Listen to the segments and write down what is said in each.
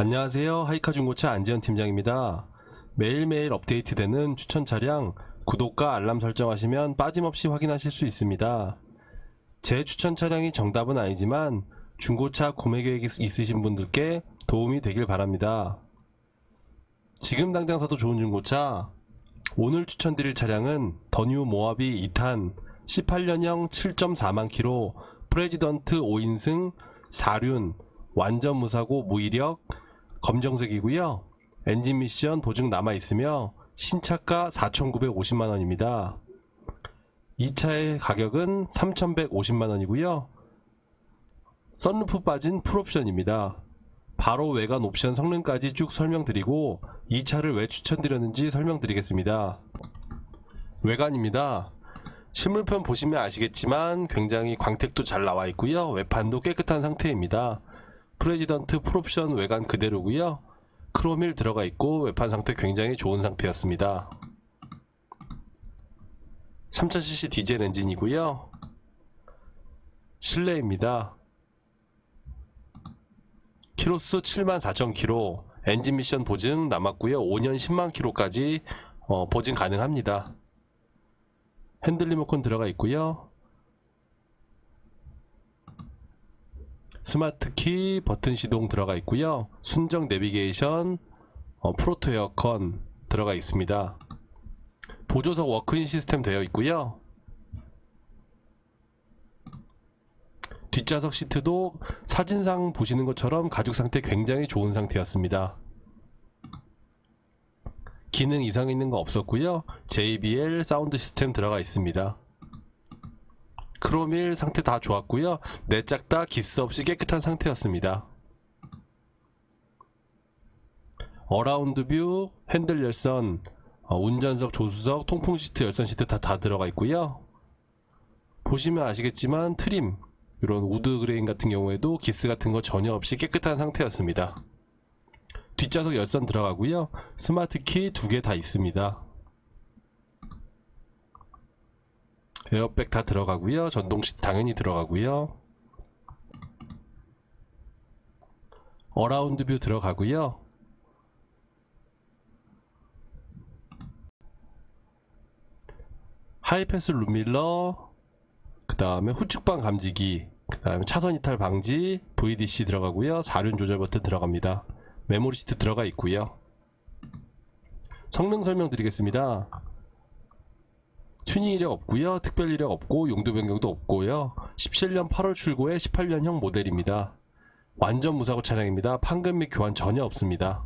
안녕하세요. 하이카 중고차 안지현 팀장입니다. 매일매일 업데이트되는 추천 차량 구독과 알람 설정하시면 빠짐없이 확인하실 수 있습니다. 제 추천 차량이 정답은 아니지만 중고차 구매 계획이 있으신 분들께 도움이 되길 바랍니다. 지금 당장 사도 좋은 중고차 오늘 추천드릴 차량은 더뉴 모하비 2탄 18년형 7.4만 킬로 프레지던트 5인승 4륜 완전 무사고 무이력 검정색이고요. 엔진 미션 보증 남아 있으며 신차가 4,950만 원입니다. 이 차의 가격은 3,150만 원이고요. 썬루프 빠진 풀옵션입니다. 바로 외관 옵션 성능까지 쭉 설명드리고 이 차를 왜 추천드렸는지 설명드리겠습니다. 외관입니다. 실물편 보시면 아시겠지만 굉장히 광택도 잘 나와 있고요. 외판도 깨끗한 상태입니다. 프레지던트 풀옵션 외관 그대로고요. 크롬일 들어가 있고 외판 상태 굉장히 좋은 상태였습니다. 3000cc 디젤 엔진이고요. 실내입니다. 키로수 74,000km, 엔진 미션 보증 남았고요. 5년 10만 km까지 어, 보증 가능합니다. 핸들 리모컨 들어가 있고요. 스마트 키 버튼 시동 들어가 있고요. 순정 내비게이션, 어, 프로토 에어컨 들어가 있습니다. 보조석 워크인 시스템 되어 있고요. 뒷좌석 시트도 사진상 보시는 것처럼 가죽 상태 굉장히 좋은 상태였습니다. 기능 이상 있는 거 없었고요. JBL 사운드 시스템 들어가 있습니다. 크롬일 상태 다 좋았고요. 내짝 다 기스 없이 깨끗한 상태였습니다. 어라운드 뷰, 핸들 열선, 어, 운전석, 조수석, 통풍 시트, 열선 시트 다, 다 들어가 있고요. 보시면 아시겠지만 트림, 이런 우드 그레인 같은 경우에도 기스 같은 거 전혀 없이 깨끗한 상태였습니다. 뒷좌석 열선 들어가고요. 스마트 키 두 개 다 있습니다. 에어백 다 들어가고요. 전동 시트 당연히 들어가고요. 어라운드 뷰 들어가고요. 하이패스 룸밀러 그 다음에 후측방 감지기 그 다음에 차선 이탈 방지 VDC 들어가고요. 4륜 조절 버튼 들어갑니다. 메모리 시트 들어가 있고요. 성능 설명 드리겠습니다. 튜닝 이력 없고요. 특별 이력 없고 용도 변경도 없고요. 17년 8월 출고의 18년형 모델입니다. 완전 무사고 차량입니다. 판금 및 교환 전혀 없습니다.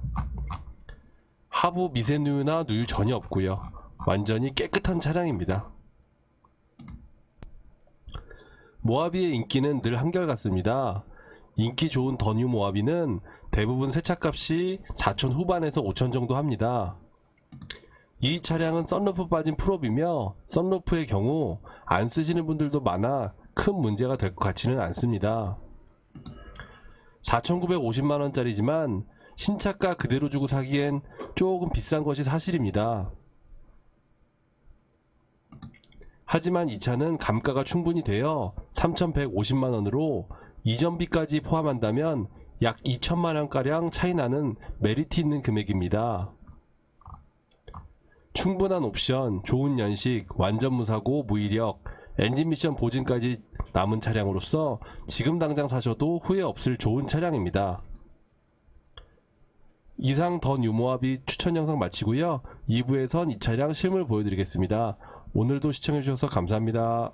하부 미세 누유나 누유 전혀 없고요. 완전히 깨끗한 차량입니다. 모하비의 인기는 늘 한결같습니다. 인기 좋은 더뉴 모하비는 대부분 세차값이 4천 후반에서 5천 정도 합니다. 이 차량은 썬루프 빠진 풀업이며 썬루프의 경우 안 쓰시는 분들도 많아 큰 문제가 될 것 같지는 않습니다. 4,950만원짜리지만 신차가 그대로 주고 사기엔 조금 비싼 것이 사실입니다. 하지만 이 차는 감가가 충분히 되어 3,150만원으로 이전비까지 포함한다면 약 2천만원가량 차이 나는 메리트 있는 금액입니다. 충분한 옵션, 좋은 연식, 완전 무사고 무이력, 엔진 미션 보증까지 남은 차량으로서 지금 당장 사셔도 후회 없을 좋은 차량입니다. 이상 더 뉴모합이 추천 영상 마치고요. 2부에선 이 차량 실물 보여드리겠습니다. 오늘도 시청해주셔서 감사합니다.